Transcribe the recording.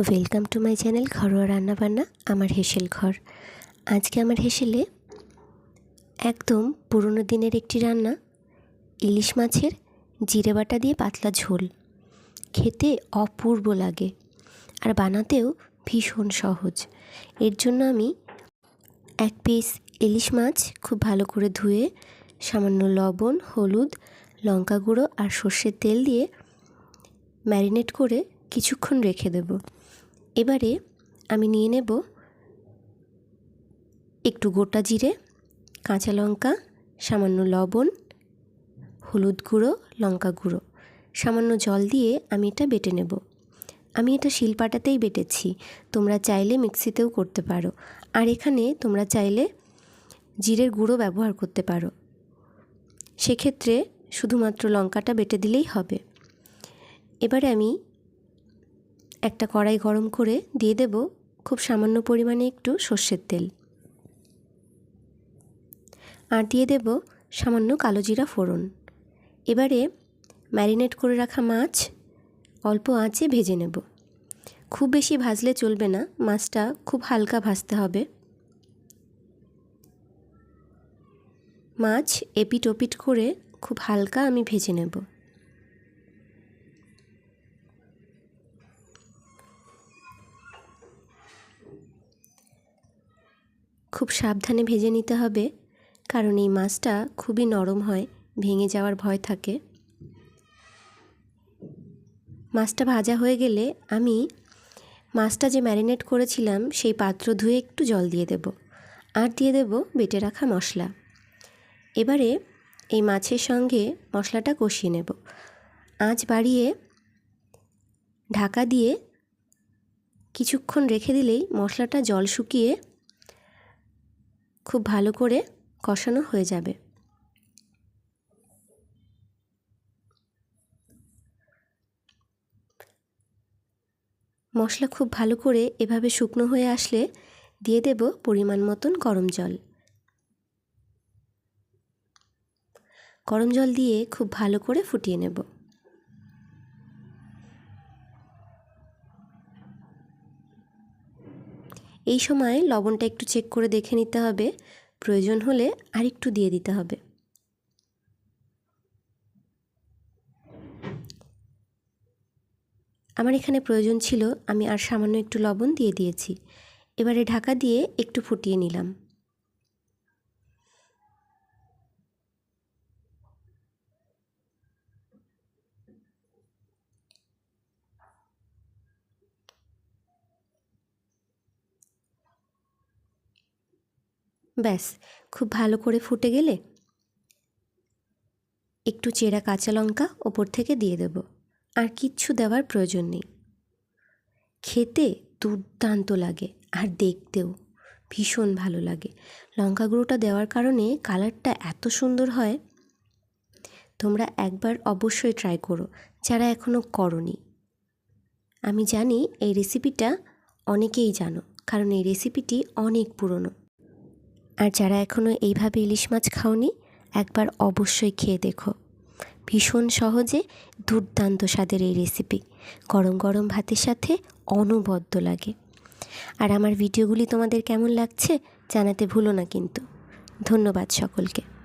Welcome to my channel ঘরোয়া রান্নাবান্না আমার হেসেল ঘর। আজকে আমার হেসেলে একদম পুরনো দিনের একটি রান্না, ইলিশ মাছের জিরে বাটা দিয়ে পাতলা ঝোল। খেতে অপূর্ব লাগে, আর বানাতেও ভীষণ সহজ। এর জন্য আমি এক পিস ইলিশ মাছ খুব ভালো করে ধুয়ে সামান্য লবণ, হলুদ, লঙ্কা গুঁড়ো আর সর্ষের তেল দিয়ে ম্যারিনেট করে কিছুক্ষণ রেখে দেব। এবারে আমি নিয়ে নেব একটু গোটা জিরে, কাঁচা লঙ্কা, সামান্য লবণ, হলুদ গুঁড়ো, লঙ্কা গুঁড়ো। সামান্য জল দিয়ে আমি এটা বেটে নেব। আমি এটা শিলপাটাতেই বেটেছি, তোমরা চাইলে মিক্সিতেও করতে পারো। আর এখানে তোমরা চাইলে জিরের গুঁড়ো ব্যবহার করতে পারো। সেক্ষেত্রে শুধুমাত্র লঙ্কাটা বেটে দিলেই হবে। এবারে আমি একটা কড়াই গরম করে দিয়ে দেব খুব সামান্য পরিমাণে একটু সর্ষের তেল। আর দিয়ে দেব সামান্য কালো জিরা ফোড়ন। এবারে ম্যারিনেট করে রাখা মাছ অল্প আঁচে ভেজে নেব। খুব বেশি ভাজলে চলবে না, মাছটা খুব হালকা ভাজতে হবে। মাছ এপিট ওপিট করে খুব হালকা আমি ভেজে নেব। খুব সাবধানে ভেজে নিতে হবে, কারণ এই মাছটা খুবই নরম হয়, ভেঙে যাওয়ার ভয় থাকে। মাছটা ভাজা হয়ে গেলে আমি মাছটা যে ম্যারিনেট করেছিলাম, সেই পাত্র ধুয়ে একটু জল দিয়ে দেব। আর দিয়ে দেব বেটে রাখা মশলা। এবারে এই মাছের সঙ্গে মশলাটা কষিয়ে নেব। আঁচ বাড়িয়ে ঢাকা দিয়ে কিছুক্ষণ রেখে দিলেই মশলাটা জল শুকিয়ে খুব ভালো করে কষানো হয়ে যাবে। মশলা খুব ভালো করে এভাবে শুকনো হয়ে আসলে দিয়ে দেব পরিমাণ মতন গরম জল। গরম জল দিয়ে খুব ভালো করে ফুটিয়ে নেব। এই সময় লবণটা একটু চেক করে দেখে নিতে হবে। প্রয়োজন হলে আর একটু দিয়ে দিতে হবে। আমার এখানে প্রয়োজন ছিল, আমি আর সামান্য একটু লবণ দিয়ে দিয়েছি। এবারে ঢাকা দিয়ে একটু ফুটিয়ে নিলাম। ব্যাস, খুব ভালো করে ফুটে গেলে একটু চেরা কাঁচা লঙ্কা ওপর থেকে দিয়ে দেব। আর কিচ্ছু দেওয়ার প্রয়োজন নেই। খেতে দুর্দান্ত লাগে আর দেখতেও ভীষণ ভালো লাগে। লঙ্কা গুঁড়োটা দেওয়ার কারণে কালারটা এত সুন্দর হয়, তোমরা একবার অবশ্যই ট্রাই করো, যারা এখনও করনি। আমি জানি এই রেসিপিটা অনেকেই জানো, কারণ এই রেসিপিটি অনেক পুরনো। আর যারা এখনও এইভাবে ইলিশ মাছ খাওনি, একবার অবশ্যই খেয়ে দেখো। ভীষণ সহজে দুর্দান্ত স্বাদের এই রেসিপি গরম গরম ভাতের সাথে অনবদ্য লাগে। আর আমার ভিডিওগুলি তোমাদের কেমন লাগছে জানাতে ভুলো না কিন্তু। ধন্যবাদ সকলকে।